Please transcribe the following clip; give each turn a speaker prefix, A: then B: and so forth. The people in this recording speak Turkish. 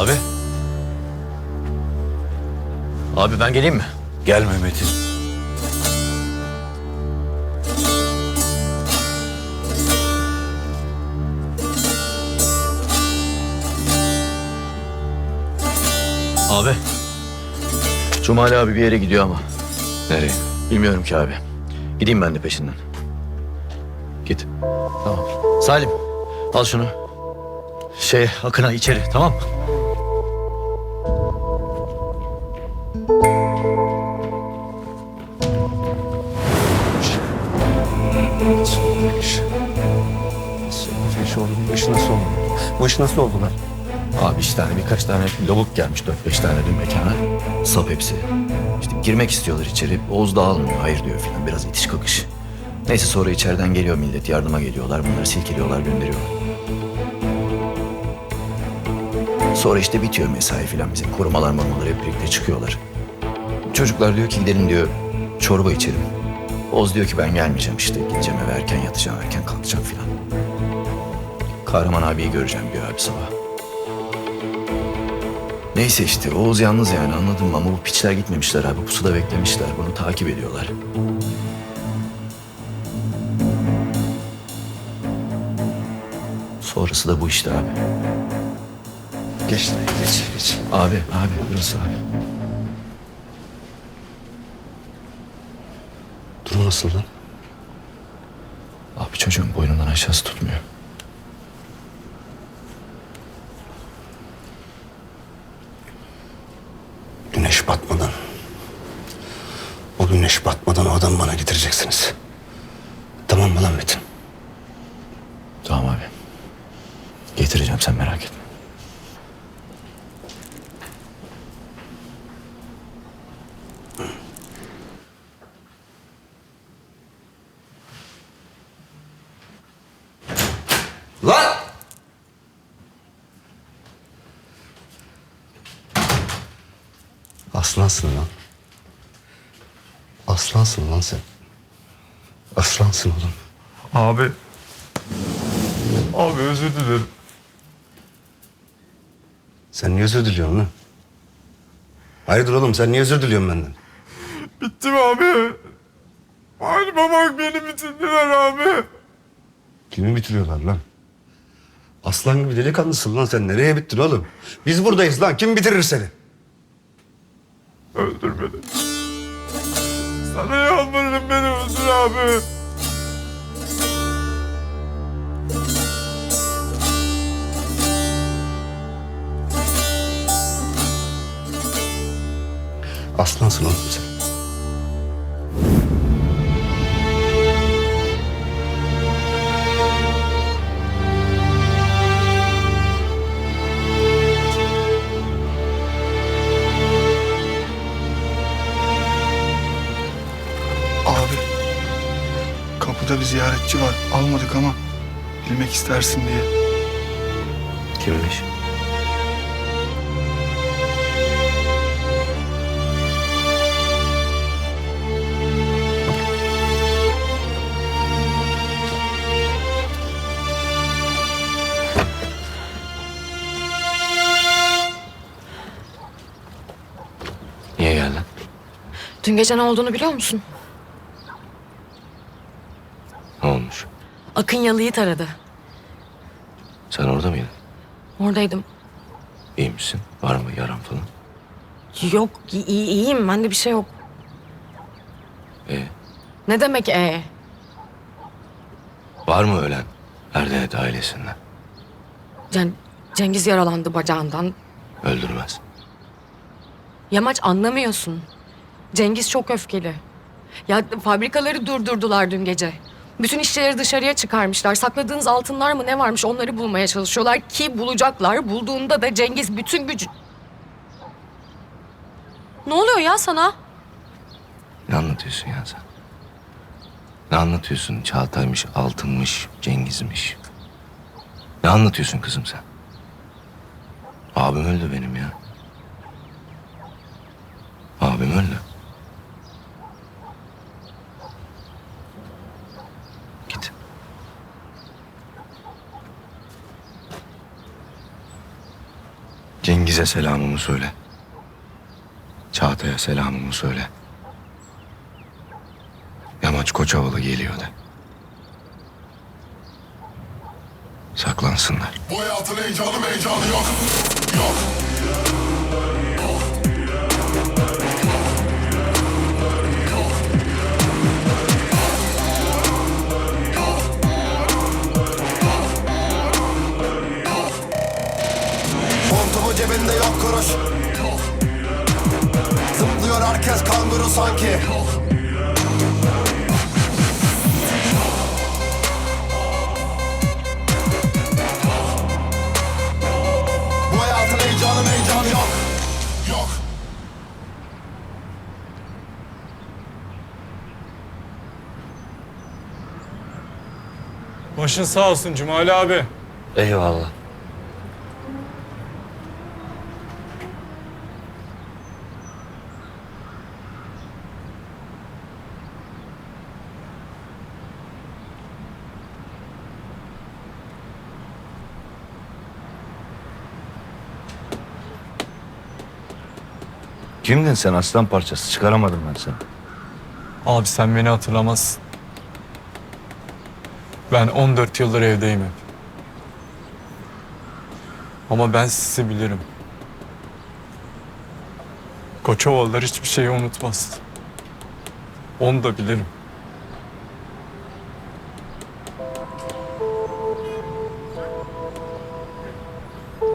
A: Abi. Abi ben geleyim mi?
B: Gelme Metin.
A: Abi. Cumali abi bir yere gidiyor ama.
B: Nereye?
A: Bilmiyorum ki abi. Gideyim ben de peşinden. Git. Tamam. Salim al şunu. Şey Akın'a içeri tamam mı?
C: Bu iş nasıl oldu lan?
A: Abi işte hani birkaç tane lavuk gelmiş dört beş tane dün mekana. Sap hepsi. İşte girmek istiyorlar içeri. Oğuz da almıyor. Hayır diyor filan. Biraz itiş kakış. Neyse sonra içeriden geliyor millet. Yardıma geliyorlar. Bunları silkeliyorlar gönderiyorlar. Sonra işte bitiyor mesai filan bizim. Korumalar mormalar hep birlikte çıkıyorlar. Çocuklar diyor ki gidelim diyor çorba içelim. Oğuz diyor ki ben gelmeyeceğim işte. Gideceğim eve erken yatacağım erken kalkacağım filan. Kahraman abiyi göreceğim diyor abi sabah. Neyse işte Oğuz yalnız yani anladın mı? Ama bu piçler gitmemişler abi. Pusuda beklemişler. Bunu takip ediyorlar. Sonrası da bu işte abi.
C: Geç lan geç geç.
A: Abi, abi burası abi.
C: Durum nasıl lan?
A: Abi çocuğun boynundan aşağısı tutmuyor.
C: Batmadan. O güneş batmadan o adamı bana getireceksiniz. Tamam mı lan Metin?
A: Tamam abi. Getireceğim sen merak etme.
C: Aslansın lan. Aslansın lan sen. Aslansın oğlum.
D: Abi. Abi özür dilerim.
C: Sen niye özür diliyorsun lan? Hayırdır oğlum sen niye özür diliyorsun benden?
D: Bittim abi. Aynı bak beni bitirdiler abi.
C: Kimi bitiriyorlar lan? Aslan gibi delikanlısın lan sen. Nereye bittin oğlum? Biz buradayız lan. Kim bitirir seni?
D: Öldür. Sana yalvarırım beni öldür abi.
C: Aslansın oğlum sen.
E: kapıda bir ziyaretçi var. Almadık ama bilmek istersin diye.
A: Kimmiş? Niye geldin?
F: Dün gece ne olduğunu biliyor musun?
A: Ne olmuş?
F: Akın Yalı'yı taradı.
A: Sen orada mıydın?
F: Oradaydım.
A: İyi misin? Var mı yaran falan?
F: Yok iyi, iyiyim bende bir şey yok.
A: Ee,
F: Ne demek ee?
A: var mı ölen Erdenet ailesinden?
F: Cen Cengiz yaralandı bacağından.
A: Öldürmez.
F: Yamaç anlamıyorsun. Cengiz çok öfkeli. Ya fabrikaları durdurdular dün gece. Bütün işçileri dışarıya çıkarmışlar. Sakladığınız altınlar mı ne varmış onları bulmaya çalışıyorlar ki bulacaklar. Bulduğunda da Cengiz bütün gücü... Ne oluyor ya sana?
A: Ne anlatıyorsun ya sen? Ne anlatıyorsun? Çağatay'mış, Altın'mış, Cengiz'miş. Ne anlatıyorsun kızım sen? Abim öldü benim ya. Abim öldü.
B: Cengiz'e selamımı söyle. Çağatay'a selamımı söyle. Yamaç Koçovalı geliyor de. Saklansınlar.
G: Bu hayatın heyecanı heyecanı yok.
H: Yok. Kuruş Zıplıyor herkes kanguru sanki Bu hayatın heyecanı heyecanı yok
G: Yok.
D: Başın sağ olsun Cumali abi.
B: Eyvallah. Kimdin sen aslan parçası? Çıkaramadım ben seni.
D: Abi sen beni hatırlamazsın. Ben 14 yıldır evdeyim hep. Ama ben sizi bilirim. Koçovalılar hiçbir şeyi unutmaz. Onu da bilirim.